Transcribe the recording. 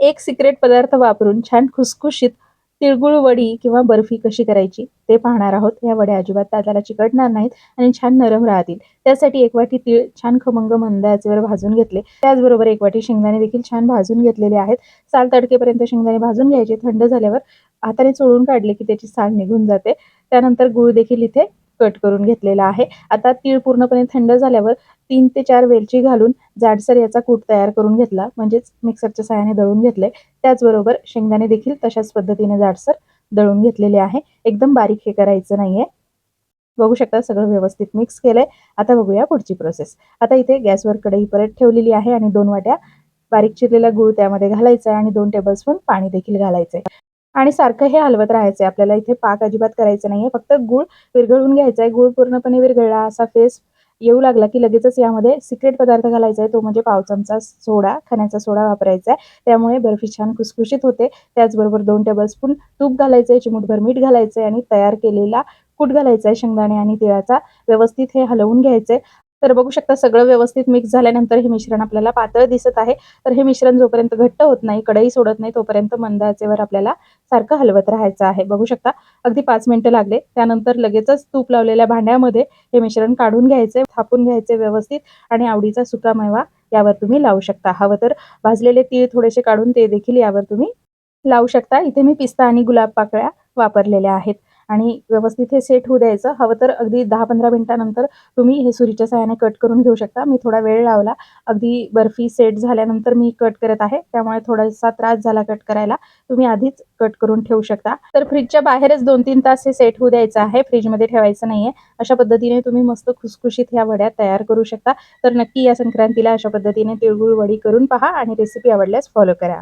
एक सिक्रेट पदार्थ वापरून छान खुसखुशीत तिळगुळ वडी किंवा बर्फी कशी करायची ते पाहणार आहोत. या वड्या अजिबात ताटाला चिकटणार नाहीत आणि छान नरम राहतील. त्यासाठी एक वाटी तीळ छान खमंग मंद आचेवर भाजून घेतले. त्याचबरोबर एक वाटी शेंगदाणे देखील छान भाजून घेतलेले आहेत. साल तडकेपर्यंत शेंगदाणे भाजून घ्यायचे. थंड झाल्यावर हाताने चोळून काढले की त्याची साल निघून जाते. त्यानंतर गुळ देखील इथे कट करून घेतलेला आहे. आता तीळ पूर्णपणे थंड झाल्यावर तीन ते चार वेलची घालून जाडसर याचा कूट तयार करून घेतला. म्हणजेच मिक्सरच्या सहाय्याने दळून घेतले त्याचबरोबर शेंगदाणे देखील तशाच पद्धतीने जाडसर दळून घेतलेले आहे. एकदम बारीक हे करायचं नाहीये. बघू शकता सगळं व्यवस्थित मिक्स केलंय. आता बघूया पुढची प्रोसेस. आता इथे गॅसवर कढई परत ठेवलेली आहे आणि दोन वाट्या बारीक चिरलेला गूळ त्यामध्ये घालायचा आणि दोन टेबलस्पून पाणी देखील घालायचंय. आणि सारखं हे हलवत राहायचंय. आपल्याला इथे पाक अजिबात करायचं नाहीये. फक्त गूळ विरघळून घ्यायचा आहे गूळ पूर्णपणे विरघळला असा फेस येऊ लागला की लगेचच यामध्ये सिक्रेट पदार्थ घालायचा आहे तो म्हणजे पाव चमचा सोडा खाण्याचा सोडा वापरायचा आहे त्यामुळे बर्फी छान खुसखुशीत होते. त्याचबरोबर दोन टेबलस्पून तूप घालायचं आहे चिमूटभर मीठ घालायचं आहे आणि तयार केलेला कूट घालायचा आहे शेंगदाणे आणि तिळाचा. व्यवस्थित हे हलवून घ्यायचे तर बघू शकता सगळं व्यवस्थित मिक्स झाल्यानंतर हे मिश्रण आपल्याला पातळ दिसत आहे. तर हे मिश्रण जोपर्यंत घट्ट होत नाही कढई सोडत नाही तोपर्यंत मंद आचेवर आपल्याला सारखं हलवत राहायचं आहे. बघू शकता अगदी पाच मिनिटं लागले. त्यानंतर लगेचच तूप लावलेल्या भांड्यामध्ये हे मिश्रण काढून घ्यायचे थापून घ्यायचे व्यवस्थित आणि आवडीचा सुका मेवा यावर तुम्ही लावू शकता. हवं तर भाजलेले तीळ थोडेसे काढून ते देखील यावर तुम्ही लावू शकता. इथे मी पिस्ता आणि गुलाब पाकळ्या वापरलेल्या आहेत. आणि व्यवस्थित हे सेट होऊ द्यायचं. हवं तर अगदी दहा पंधरा मिनिटानंतर तुम्ही हे सुरीच्या सहाय्याने कट करून घेऊ शकता. मी थोडा वेळ लावला. अगदी बर्फी सेट झाल्यानंतर मी कट करत आहे. त्यामुळे थोडासा त्रास झाला कट करायला. तुम्ही आधीच कट करून ठेवू शकता. तर फ्रीजच्या बाहेरच दोन तीन तास हे सेट होऊ द्यायचं आहे. फ्रीजमध्ये ठेवायचं नाहीये. अशा पद्धतीने तुम्ही मस्त खुसखुशीत ह्या वड्या तयार करू शकता. तर नक्की या संक्रांतीला अशा पद्धतीने तिळगुळ वडी करून पहा आणि रेसिपी आवडल्यास फॉलो करा.